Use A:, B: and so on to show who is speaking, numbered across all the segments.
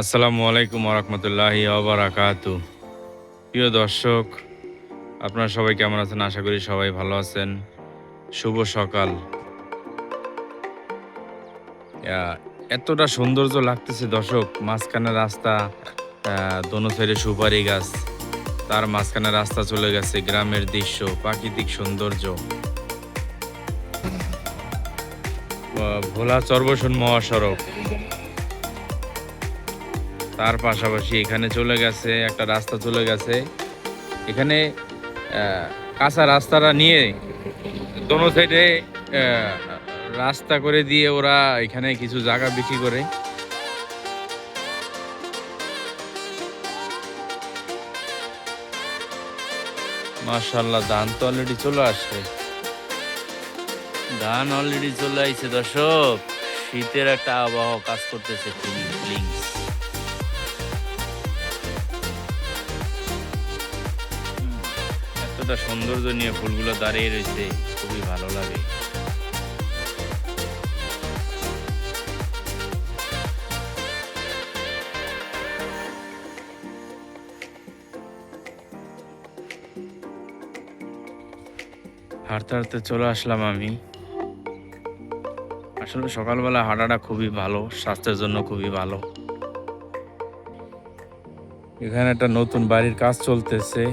A: আসসালামু আলাইকুম রহমতুল্লাহি আবরাকাতু প্রিয় দর্শক, আপনারা সবাই কেমন আছেন? আশা করি সবাই ভালো আছেন। শুভ সকাল। এতটা সৌন্দর্য লাগতেছে দর্শক, মাঝখানে রাস্তা দোনো সাইডে সুপারি গাছ, তার মাঝখানে রাস্তা চলে গেছে গ্রামের দৃশ্য, প্রাকৃতিক সৌন্দর্য। ভোলা চর্বসন মহাসড়ক। তার পাশাপাশি এখানে চলে গেছে, একটা রাস্তা চলে গেছে। এখানে কাঁচা রাস্তাটা নিয়ে দোনো সাইডে রাস্তা করে দিয়ে ওরা এখানে কিছু জায়গা বিক্রি করে। মাশাল্লাহ ধান তো অলরেডি চলে আসছে। ধান অলরেডি চলে আসছে দর্শক। শীতের একটা আবহাওয়া কাজ করতেছে এতটা সৌন্দর্য নিয়ে ফুলগুলো দাঁড়িয়ে রয়েছে, খুবই ভালো লাগে। হাঁটতে হাঁটতে চলে আসলাম আমি। আসলে সকালবেলা হাঁটাটা খুবই ভালো, স্বাস্থ্যের জন্য খুবই ভালো। এখানে একটা নতুন বাড়ির কাজ চলতেছে।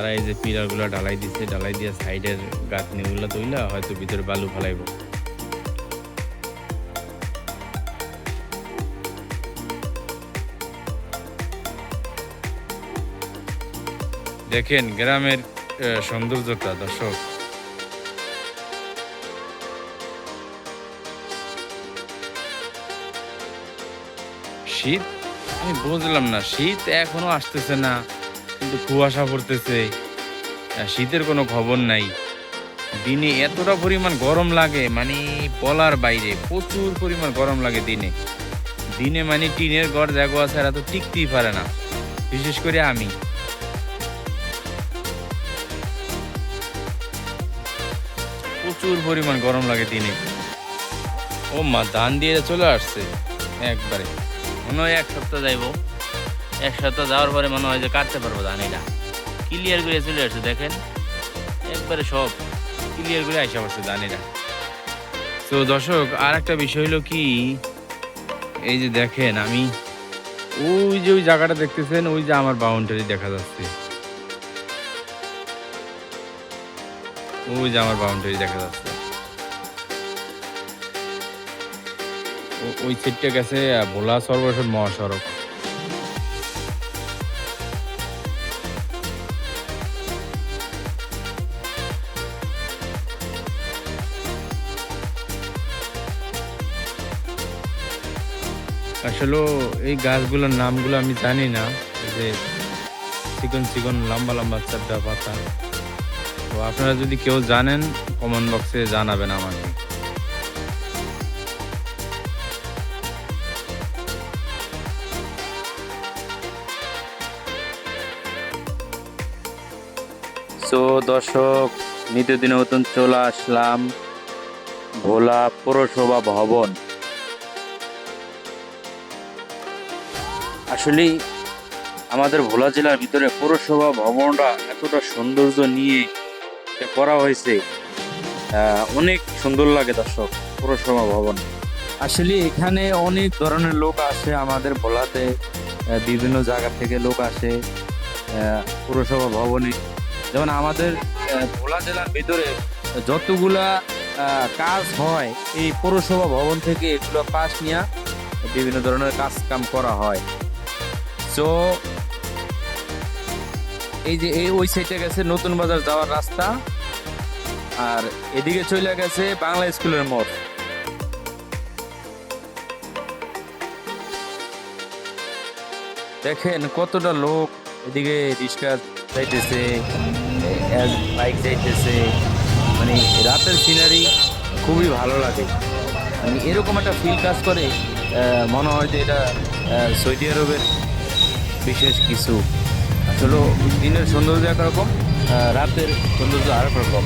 A: তারা এই যে পিলারগুলা ঢালাই দিচ্ছে ঢালাই দিয়ে সাইডের গাঁথনি গুলা তৈলা হয়তো ভিতরে বালু ফেলাইব। দেখেন গ্রামের সৌন্দর্যটা, দর্শক। শীত? আমি বুঝলাম না, শীত এখনও আসতেছে না। কিন্তু কুয়াশা পড়তেছে। শীতের কোনো খবর নাই। দিনে এতটা পরিমাণ গরম লাগে মানে বলার বাইরে, প্রচুর পরিমাণ গরম লাগে দিনে। দিনে মানে টিনের ঘর জাগো আছে এরা তো টিকতেই পারে না, বিশেষ করে আমি। প্রচুর পরিমাণ গরম লাগে দিনে। ও মা, ধান দিয়ে চলে আসছে, একবারে। মনে হয় এক সপ্তাহ যাইবো। এক সপ্তাহ যাওয়ার পরে মনে হয় যে কাটতে পারব জানি না ক্লিয়ার করে চলে আসছে, দেখেন? একবারে সব ক্লিয়ার করে আসা পড়ছে জানি না তো দর্শক আর একটা বিষয় হলো কি? এই যে দেখেন, আমি ওই যে ওই জায়গাটা দেখতেছেন, ওই যে আমার বাউন্ডারি দেখা যাচ্ছে। ওই যে আমার বাউন্ডারি দেখা যাচ্ছে। ওই সেটটা গেছে ভোলা সর্বসন মহাসড়ক। আসলে এই গাছগুলোর নামগুলো আমি জানি না। যে চিকন চিকন, লম্বা লম্বা চারটা পাতা। তো আপনারা যদি কেউ জানেন কমেন্ট বক্সে জানাবেন আমাকে। সো দর্শক নিত্যদিনের মতন চলে আসলাম ভোলা পৌরসভা ভবন। আসলে আমাদের ভোলা জেলার ভিতরে পৌরসভা ভবনটা এতটা সৌন্দর্য নিয়ে করা হয়েছে অনেক সুন্দর লাগে দর্শক পৌরসভা ভবন। আসলে এখানে অনেক ধরনের লোক আসে, আমাদের ভোলাতে বিভিন্ন জায়গা থেকে লোক আসে পৌরসভা ভবনে। যেমন আমাদের ভোলা জেলার ভিতরে যতগুলা কাজ হয়, এই পৌরসভা ভবন থেকে এগুলো পাশ নিয়ে বিভিন্ন ধরনের কাজ কাম করা হয়। তো এই যে এই ওই সাইডে গেছে নতুন বাজার যাওয়ার রাস্তা। আর এদিকে চলে গেছে বাংলা স্কুলের মোড়। দেখেন কতটা লোক এদিকে রিক্সা যাইতেছে বাইক যাইতেছে। মানে রাতের সিনারি খুবই ভালো লাগে। মানে এরকম একটা ফিল কাজ করে। মনে হয় যে এটা সৌদি আরবের বিশেষ কিছু। আসলে দিনের সৌন্দর্য একরকম রাতের সৌন্দর্য আরেক রকম।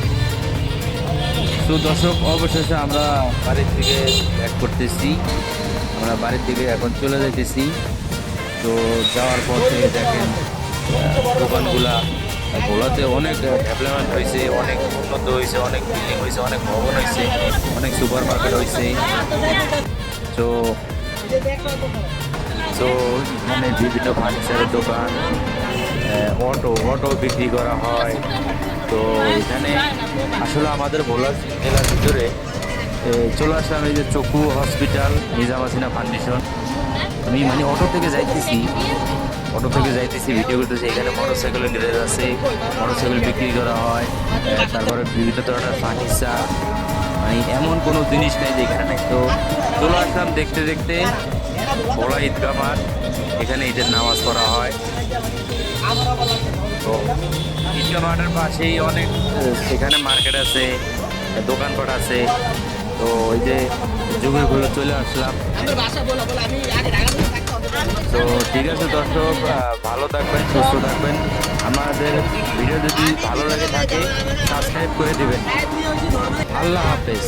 A: তো দর্শক, অবশেষে আমরা বাড়ির থেকে ব্যাক করতেছি। আমরা বাড়ির থেকে এখন চলে যেতেছি। তো যাওয়ার পথে দেখেন দোকানগুলা ভোলাতে অনেক ডেভেলপমেন্ট হয়েছে, অনেক উন্নত হয়েছে, অনেক বিল্ডিং হয়েছে, অনেক ভবন হয়েছে, অনেক সুপার মার্কেট হয়েছে। তো তো এখানে বিভিন্ন ফার্নিচারের দোকান অটো অটো বিক্রি করা হয়। তো এখানে আসলে আমাদের ভোলা জেলার ভিতরে চলে আসলাম এই যে চকু হসপিটাল, নিজাম হাসিনা ফাউন্ডেশন। আমি মানে অটো থেকে যাইতেছি অটো থেকে যাইতেছি ভিডিও করতেছি। এখানে মোটরসাইকেলের গ্যারেজ আছে মোটরসাইকেল বিক্রি করা হয় তারপরে বিভিন্ন ধরনের ফার্নিচার মানে এমন কোনো জিনিস নেই যে এখানে নেই তো চলে আসলাম দেখতে দেখতে। বড় ঈদগাহ মাঠ। এখানে ঈদের নামাজ পড়া হয়। তো ঈদগাহ মাঠের পাশেই অনেক, এখানে মার্কেট আছে, দোকানপাট আছে। তো ওই যে যুগে ঘুরে চলে আসলাম। তো ঠিক আছে দর্শক ভালো থাকবেন, সুস্থ থাকবেন। আমাদের ভিডিও যদি ভালো লাগে থাকে, সাবস্ক্রাইব করে দেবেন। আল্লাহ হাফেজ।